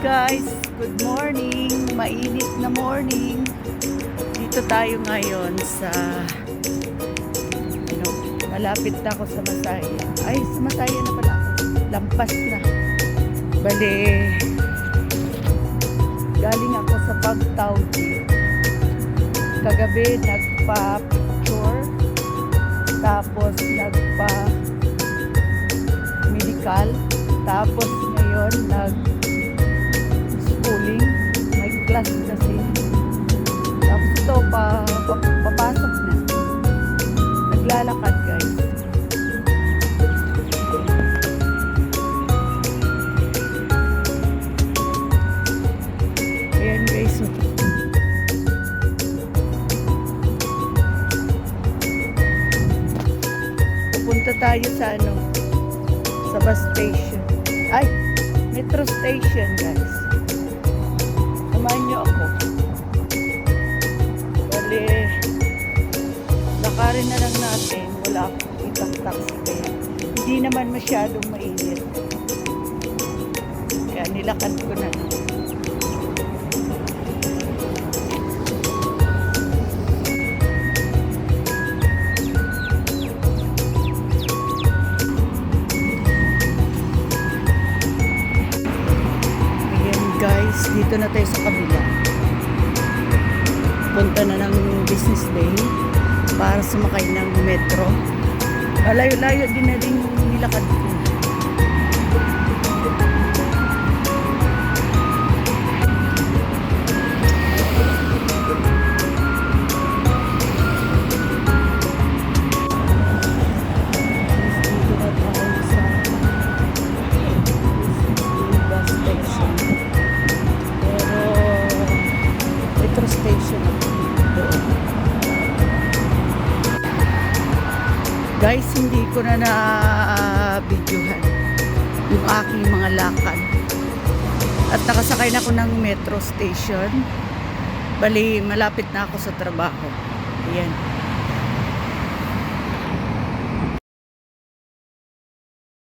Guys, good morning. Mainit na morning. Dito tayo ngayon sa ano, malapit na ako sa Masaya. Ay, sa Masaya na pala ako. Lampas na. Bale, galing ako sa Pagtawdi. Kagabi, nagpa-picture. Tapos, nagpa-medical. Tapos, ngayon, nag class kasi. Tapos ito, pa, pa, papasok na. Naglalakad, guys. Ayan, guys. oh. Pupunta tayo sa ano, sa bus station. Ay, metro station, guys. Samahan niyo ako. Bali, lakarin na lang natin. Wala akong kitang taxi kaya hindi naman masyadong mainit. Kaya nilakad ko na lang. Guys, dito na tayo sa kabila. Punta na ng business day para sumakay ng metro. Malayo-layo din na rin yung nilakad ko. Guys, hindi ko na na-videohan yung aking mga lakad. At nakasakay na ako ng metro station. Bali, malapit na ako sa trabaho. Ayan.